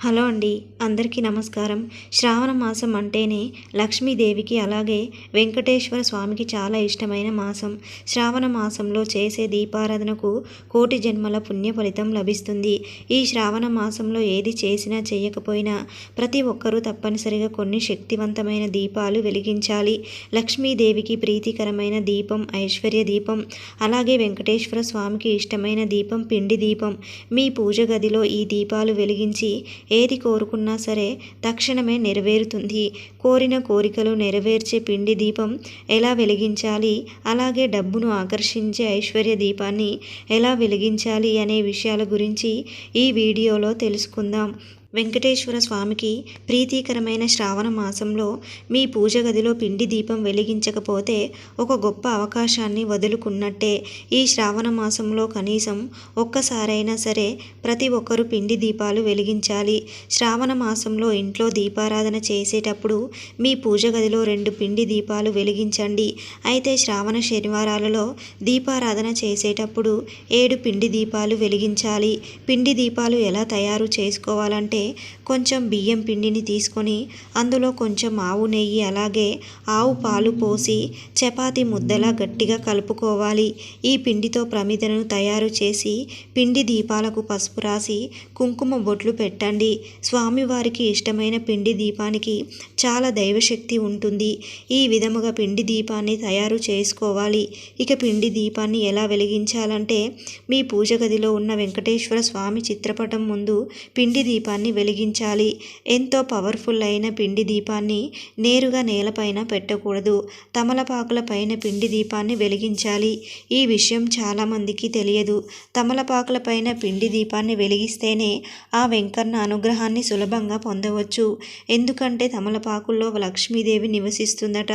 Hello అండి అందరికీ నమస్కారం. శ్రావణ మాసం అంటేనే లక్ష్మీదేవికి అలాగే వెంకటేశ్వర స్వామికి చాలా ఇష్టమైన మాసం. శ్రావణ మాసంలో చేసే దీపారాధనకు కోటి జన్మల పుణ్య ఫలితం లభిస్తుంది. ఈ శ్రావణ మాసంలో ఏది చేసినా చేయకపోయినా ప్రతి ఒక్కరూ తప్పనిసరిగా కొన్ని శక్తివంతమైన దీపాలు వెలిగించాలి. లక్ష్మీదేవికి ప్రీతికరమైన దీపం ఐశ్వర్య దీపం అలాగే వెంకటేశ్వర స్వామికి ఇష్టమైన దీపం పిండి దీపం. మీ పూజ గదిలో ఈ దీపాలు వెలిగించి ఏది కోరుకున్నా సరే తక్షణమే నెరవేరుతుంది. కోరిన కోరికలు నెరవేర్చే పిండి దీపం ఎలా వెలిగించాలి? అలాగే డబ్బును ఆకర్షించే ఐశ్వర్య దీపాన్ని ఎలా వెలిగించాలి అనే విషయాల గురించి ఈ వీడియోలో తెలుసుకుందాం. వెంకటేశ్వర స్వామికి ప్రీతికరమైన శ్రావణ మాసంలో మీ పూజ గదిలో పిండి దీపం వెలిగించకపోతే ఒక గొప్ప అవకాశాన్ని వదులుకున్నట్టే. ఈ శ్రావణ మాసంలో కనీసం ఒక్కసారైనా సరే ప్రతి ఒక్కరూ పిండి దీపాలు వెలిగించాలి. శ్రావణ మాసంలో ఇంట్లో దీపారాధన చేసేటప్పుడు మీ పూజ గదిలో రెండు పిండి దీపాలు వెలిగించండి. అయితే శ్రావణ శనివారాలలో దీపారాధన చేసేటప్పుడు ఏడు పిండి దీపాలు వెలిగించాలి. పిండి దీపాలు ఎలా తయారు చేసుకోవాలంటే కొంచెం బియ్యం పిండిని తీసుకొని అందులో కొంచెం ఆవు నెయ్యి అలాగే ఆవు పాలు పోసి చపాతి ముద్దలా గట్టిగా కలుపుకోవాలి. ఈ పిండితో ప్రమిదను తయారు చేసి పిండి దీపాలకు పసుపు రాసి కుంకుమ బొట్లు పెట్టండి. స్వామివారికి ఇష్టమైన పిండి దీపానికి చాలా దైవశక్తి ఉంటుంది. ఈ విధముగా పిండి దీపాన్ని తయారు చేసుకోవాలి. ఇక పిండి దీపాన్ని ఎలా వెలిగించాలంటే మీ పూజ గదిలో ఉన్న వెంకటేశ్వర స్వామి చిత్రపటం ముందు పిండి దీపాన్ని వెలిగించాలి. ఎంతో పవర్ఫుల్ అయిన పిండి దీపాన్ని నేరుగా నేలపైన పెట్టకూడదు. తమలపాకుల పైన పిండి దీపాన్ని వెలిగించాలి. ఈ విషయం చాలామందికి తెలియదు. తమలపాకుల పైన పిండి దీపాన్ని వెలిగిస్తేనే ఆ వెంకన్న అనుగ్రహాన్ని సులభంగా పొందవచ్చు. ఎందుకంటే తమలపాకుల్లో లక్ష్మీదేవి నివసిస్తుందట.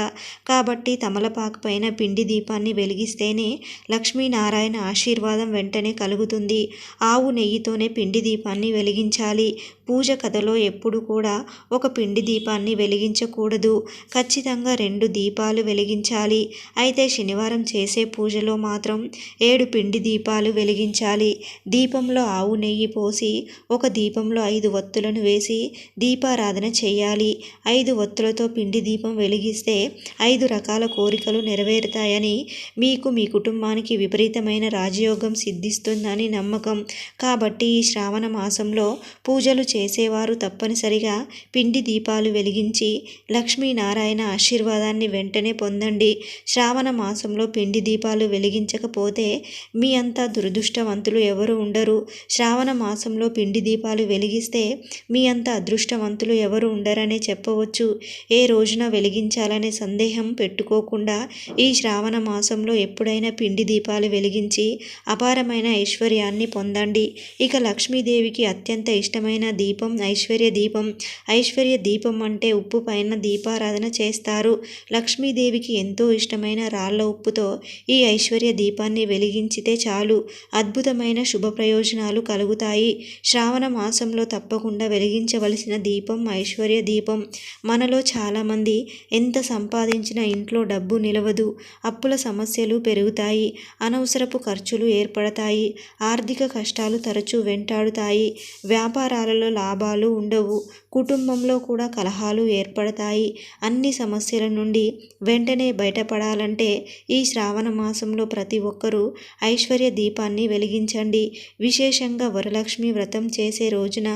కాబట్టి తమలపాకు పైన పిండి దీపాన్ని వెలిగిస్తేనే లక్ష్మీనారాయణ ఆశీర్వాదం వెంటనే కలుగుతుంది. ఆవు నెయ్యితోనే పిండి దీపాన్ని వెలిగించాలి. పూజ కథలో ఎప్పుడు కూడా ఒక పిండి దీపాన్ని వెలిగించకూడదు. ఖచ్చితంగా రెండు దీపాలు వెలిగించాలి. అయితే శనివారం చేసే పూజలో మాత్రం ఏడు పిండి దీపాలు వెలిగించాలి. దీపంలో ఆవు నెయ్యి పోసి ఒక దీపంలో ఐదు వత్తులను వేసి దీపారాధన చేయాలి. ఐదు వత్తులతో పిండి దీపం వెలిగిస్తే ఐదు రకాల కోరికలు నెరవేరుతాయని మీకు మీ కుటుంబానికి విపరీతమైన రాజయోగం సిద్ధిస్తుందని నమ్మకం. కాబట్టి ఈ శ్రావణ మాసంలో పూజలు చేసేవారు తప్పనిసరిగా పిండి దీపాలు వెలిగించి లక్ష్మీనారాయణ ఆశీర్వాదాన్ని వెంటనే పొందండి. శ్రావణ మాసంలో పిండి దీపాలు వెలిగించకపోతే మీ అంతా దురదృష్టవంతులు ఎవరు ఉండరు. శ్రావణ మాసంలో పిండి దీపాలు వెలిగిస్తే మీ అంత అదృష్టవంతులు ఎవరు ఉండరనే చెప్పవచ్చు. ఏ రోజున వెలిగించాలనే సందేహం పెట్టుకోకుండా ఈ శ్రావణ మాసంలో ఎప్పుడైనా పిండి దీపాలు వెలిగించి అపారమైన ఐశ్వర్యాన్ని పొందండి. ఇక లక్ష్మీదేవికి అత్యంత ఇష్టమైన దీపం ఐశ్వర్య దీపం. ఐశ్వర్య దీపం అంటే ఉప్పు పైన దీపారాధన చేస్తారు. లక్ష్మీదేవికి ఎంతో ఇష్టమైన రాళ్ళ ఉప్పుతో ఈ ఐశ్వర్య దీపాన్ని వెలిగించితే చాలు. అద్భుతమైన శుభ ప్రయోజనాలు కలుగుతాయి. శ్రావణ మాసంలో తప్పకుండా వెలిగించవలసిన దీపం ఐశ్వర్య దీపం. మనలో చాలామంది ఎంత సంపాదించినా ఇంట్లో డబ్బు నిలవదు. అప్పుల సమస్యలు పెరుగుతాయి. అనవసరపు ఖర్చులు ఏర్పడతాయి. ఆర్థిక కష్టాలు తరచూ వెంటాడుతాయి. వ్యాపారాలలో లాభాలు ఉండవు. కుటుంబంలో కూడా కలహాలు ఏర్పడతాయి. అన్ని సమస్యల నుండి వెంటనే బయటపడాలంటే ఈ శ్రావణ మాసంలో ప్రతి ఒక్కరూ ఐశ్వర్య దీపాన్ని వెలిగించండి. విశేషంగా వరలక్ష్మి వ్రతం చేసే రోజున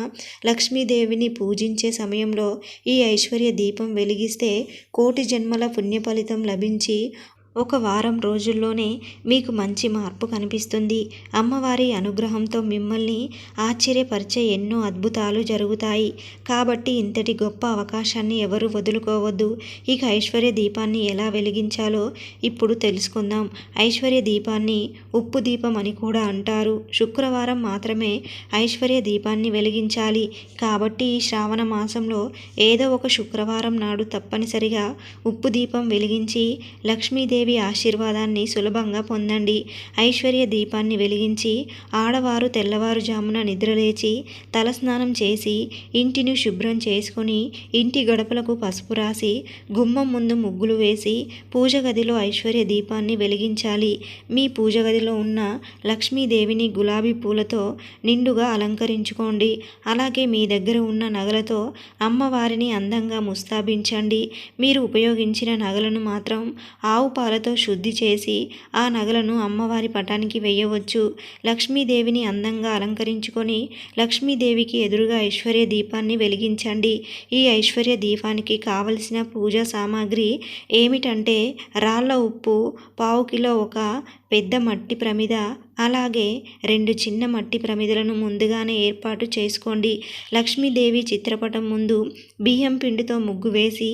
లక్ష్మీదేవిని పూజించే సమయంలో ఈ ఐశ్వర్య దీపం వెలిగిస్తే కోటి జన్మల పుణ్య ఫలితం లభించి ఒక వారం రోజుల్లోనే మీకు మంచి మార్పు కనిపిస్తుంది. అమ్మవారి అనుగ్రహంతో మిమ్మల్ని ఆశ్చర్యపరిచే ఎన్నో అద్భుతాలు జరుగుతాయి. కాబట్టి ఇంతటి గొప్ప అవకాశాన్ని ఎవరు వదులుకోవద్దు. ఇక ఐశ్వర్య దీపాన్ని ఎలా వెలిగించాలో ఇప్పుడు తెలుసుకుందాం. ఐశ్వర్య దీపాన్ని ఉప్పు దీపం అని కూడా అంటారు. శుక్రవారం మాత్రమే ఐశ్వర్య దీపాన్ని వెలిగించాలి. కాబట్టి ఈ శ్రావణ మాసంలో ఏదో ఒక శుక్రవారం నాడు తప్పనిసరిగా ఉప్పు దీపం వెలిగించి లక్ష్మీదేవి లక్ష్మీదేవి ఆశీర్వాదాన్ని సులభంగా పొందండి. ఐశ్వర్య దీపాన్ని వెలిగించి ఆడవారు తెల్లవారుజామున నిద్రలేచి తలస్నానం చేసి ఇంటిని శుభ్రం చేసుకొని ఇంటి గడపలకు పసుపు రాసి గుమ్మం ముందు ముగ్గులు వేసి పూజ గదిలో ఐశ్వర్య దీపాన్ని వెలిగించాలి. మీ పూజ గదిలో ఉన్న లక్ష్మీదేవిని గులాబీ పూలతో నిండుగా అలంకరించుకోండి. అలాగే మీ దగ్గర ఉన్న నగలతో అమ్మవారిని అందంగా ముస్తాబించండి. మీరు ఉపయోగించిన నగలను మాత్రం ఆవు నగలతో శుద్ధి చేసి ఆ నగలను అమ్మవారి పటానికి వేయవచ్చు. లక్ష్మీదేవిని అందంగా అలంకరించుకొని లక్ష్మీదేవికి ఎదురుగా ఐశ్వర్య దీపాన్ని వెలిగించండి. ఈ ఐశ్వర్య దీపానికి కావలసిన పూజా సామాగ్రి ఏమిటంటే రాళ్ళ ఉప్పు పావు కిలో ఒక పెద్ద మట్టి ప్రమిద. అలాగే రెండు చిన్న మట్టి ప్రమిదలను ముందుగానే ఏర్పాటు చేసుకోండి. లక్ష్మీదేవి చిత్రపటం ముందు బియ్యం పిండితో ముగ్గు వేసి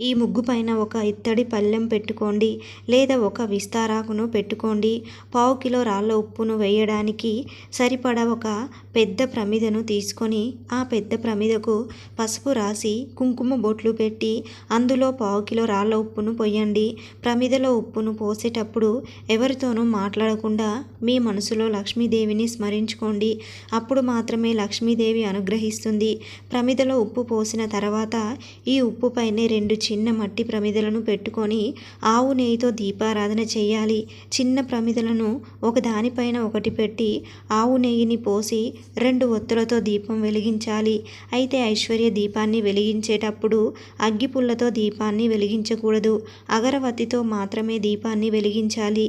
ఈ ముగ్గు పైన ఒక ఇత్తడి పళ్ళెం పెట్టుకోండి. లేదా ఒక విస్తారాకును పెట్టుకోండి. పావు కిలో రాళ్ళ ఉప్పును వేయడానికి సరిపడా ఒక పెద్ద ప్రమిదను తీసుకొని ఆ పెద్ద ప్రమిదకు పసుపు రాసి కుంకుమ బొట్లు పెట్టి అందులో పావు కిలో రాళ్ళ ఉప్పును పొయ్యండి ప్రమిదలో ఉప్పును పోసేటప్పుడు ఎవరితో ఎవరితోనూ మాట్లాడకుండా మీ మనసులో లక్ష్మీదేవిని స్మరించుకోండి. అప్పుడు మాత్రమే లక్ష్మీదేవి అనుగ్రహిస్తుంది. ప్రమిదలో ఉప్పు పోసిన తర్వాత ఈ ఉప్పు పైనే రెండు చిన్న మట్టి ప్రమిదలను పెట్టుకొని ఆవు నెయ్యితో దీపారాధన చేయాలి. చిన్న ప్రమిదలను ఒకదానిపైన ఒకటి పెట్టి ఆవు నెయ్యిని పోసి రెండు ఒత్తులతో దీపం వెలిగించాలి. అయితే ఐశ్వర్య దీపాన్ని వెలిగించేటప్పుడు అగ్గిపుల్లతో దీపాన్ని వెలిగించకూడదు. అగరవత్తితో మాత్రమే దీపాన్ని వెలిగించాలి.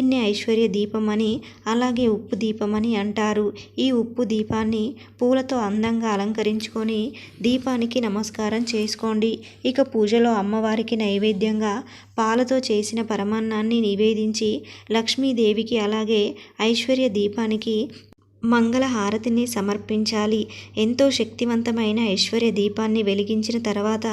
దీన్ని ఐశ్వర్య దీపం అని అలాగే ఉప్పు దీపం అని అంటారు. ఈ ఉప్పు దీపాన్ని పూలతో అందంగా అలంకరించుకొని దీపానికి నమస్కారం చేసుకోండి. ఇక పూజలో అమ్మవారికి నైవేద్యంగా పాలతో చేసిన పరమాన్నాన్ని నివేదించి లక్ష్మీదేవికి అలాగే ఐశ్వర్య దీపానికి మంగళ హారతిని సమర్పించాలి. ఎంతో శక్తివంతమైన ఐశ్వర్య దీపాన్ని వెలిగించిన తర్వాత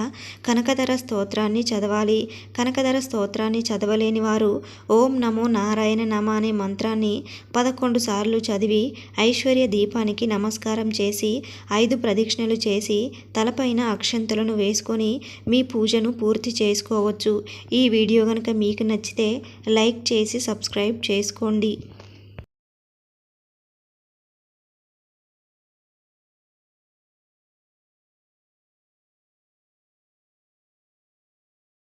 కనకధర స్తోత్రాన్ని చదవాలి. కనకధర స్తోత్రాన్ని చదవలేని వారు ఓం నమో నారాయణ నమ అనే మంత్రాన్ని పదకొండు సార్లు చదివి ఐశ్వర్య దీపానికి నమస్కారం చేసి ఐదు ప్రదక్షిణలు చేసి తలపైన అక్షంతలను వేసుకొని మీ పూజను పూర్తి చేసుకోవచ్చు. ఈ వీడియో కనుక మీకు నచ్చితే లైక్ చేసి సబ్స్క్రైబ్ చేసుకోండి.